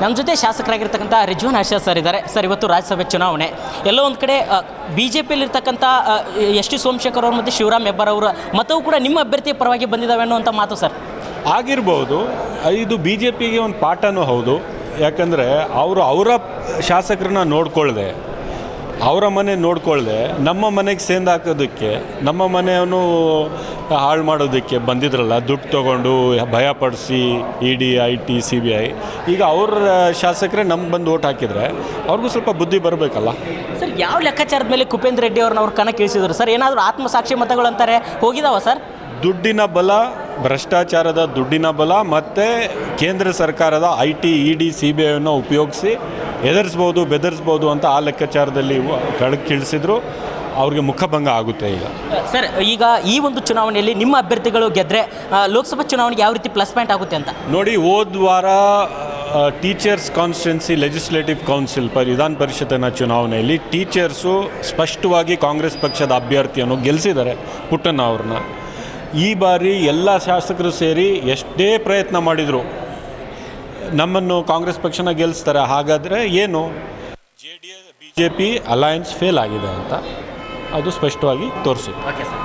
ನಮ್ಮ ಜೊತೆ ಶಾಸಕರಾಗಿರ್ತಕ್ಕಂಥ ರಿಜ್ವಾನ್ ಹರ್ಷದ್ ಸರ್ ಇದ್ದಾರೆ. ಸರ್, ಇವತ್ತು ರಾಜ್ಯಸಭೆ ಚುನಾವಣೆ. ಎಲ್ಲೋ ಒಂದು ಕಡೆ ಬಿ ಜೆ ಪಿಯಲ್ಲಿರ್ತಕ್ಕಂಥ ಎಸ್ ಟಿ ಸೋಮಶೇಖರ್ ಅವರು ಮತ್ತು ಶಿವರಾಮ್ ಹೆಬ್ಬಾರ್ ಅವರ ಮತವು ಕೂಡ ನಿಮ್ಮ ಅಭ್ಯರ್ಥಿಯ ಪರವಾಗಿ ಬಂದಿದ್ದಾವೆ ಅನ್ನುವಂಥ ಮಾತು, ಸರ್. ಆಗಿರ್ಬೋದು. ಇದು ಬಿ ಜೆ ಪಿಗೆ ಒಂದು ಪಾಠನೂ ಹೌದು. ಯಾಕಂದರೆ ಅವರು ಅವರ ಶಾಸಕರನ್ನ ನೋಡ್ಕೊಳ್ದೆ. ಅವರ ಮನೆ ನೋಡ್ಕೊಳ್ಳದೆ ನಮ್ಮ ಮನೆಗೆ ಸೇಂದ್ ಹಾಕೋದಕ್ಕೆ ನಮ್ಮ ಮನೆಯನ್ನು ಹಾಳು ಮಾಡೋದಕ್ಕೆ ಬಂದಿದ್ರಲ್ಲ ದುಡ್ಡು ತೊಗೊಂಡು ಭಯಪಡಿಸಿ E D I T C B I ಈಗ ಅವ್ರ ಶಾಸಕರೇ ನಮ್ಗೆ ಬಂದು ಓಟ್ ಹಾಕಿದರೆ ಅವ್ರಿಗೂ ಸ್ವಲ್ಪ ಬುದ್ಧಿ ಬರಬೇಕಲ್ಲ. ಸರ್ ಯಾವ ಲೆಕ್ಕಾಚಾರದ ಮೇಲೆ ಕುಪೇಂದ್ರ ರೆಡ್ಡಿ ಅವ್ರನ್ನ ಅವ್ರು ಕಣಕ್ಕೆ ಇಳಿಸಿದ್ರು ಸರ್ ಏನಾದರೂ ಆತ್ಮಸಾಕ್ಷಿ ಮತಗಳು ಅಂತಾರೆ ಹೋಗಿದಾವ ಸರ್? ದುಡ್ಡಿನ ಬಲ ಭ್ರಷ್ಟಾಚಾರದ ದುಡ್ಡಿನ ಬಲ ಮತ್ತು ಕೇಂದ್ರ ಸರ್ಕಾರದ I T E D C B ಐನ ಉಪಯೋಗಿಸಿ ಎದುರಿಸ್ಬೋದು ಬೆದರಿಸ್ಬೋದು ಅಂತ ಆ ಲೆಕ್ಕಾಚಾರದಲ್ಲಿ ಕಳಕ್ಕೆ ಇಳಿಸಿದ್ರು ಅವ್ರಿಗೆ ಮುಖಭಂಗ ಆಗುತ್ತೆ ಈಗ. ಸರ್ ಈಗ ಈ ಒಂದು ಚುನಾವಣೆಯಲ್ಲಿ ನಿಮ್ಮ ಅಭ್ಯರ್ಥಿಗಳು ಗೆದ್ದರೆ ಲೋಕಸಭಾ ಚುನಾವಣೆಗೆ ಯಾವ ರೀತಿ ಪ್ಲಸ್ ಪಾಯಿಂಟ್ ಆಗುತ್ತೆ ಅಂತ? ನೋಡಿ ಹೋದ ವಾರ ಟೀಚರ್ಸ್ ಕಾನ್ಸ್ಟಿಟ್ಯುನ್ಸಿ ಲೆಜಿಸ್ಲೇಟಿವ್ ಕೌನ್ಸಿಲ್ ಪ ವಿಧಾನ ಪರಿಷತ್ತಿನ ಚುನಾವಣೆಯಲ್ಲಿ ಟೀಚರ್ಸು ಸ್ಪಷ್ಟವಾಗಿ ಕಾಂಗ್ರೆಸ್ ಪಕ್ಷದ ಅಭ್ಯರ್ಥಿಯನ್ನು ಗೆಲ್ಲಿಸಿದ್ದಾರೆ ಪುಟ್ಟಣ್ಣ ಅವ್ರನ್ನ. ಈ ಬಾರಿ ಎಲ್ಲ ಶಾಸಕರು ಸೇರಿ ಎಷ್ಟೇ ಪ್ರಯತ್ನ ಮಾಡಿದರು ನಮ್ಮನ್ನು ಕಾಂಗ್ರೆಸ್ ಪಕ್ಷನ ಗೆಲ್ಲಿಸ್ತಾರೆ ಹಾಗಾದರೆ ಏನು? J D S, B J P alliance fail ಆಗಿದೆ ಅಂತ ಅದು ಸ್ಪಷ್ಟವಾಗಿ ತೋರಿಸುತ್ತೆ. Okay sir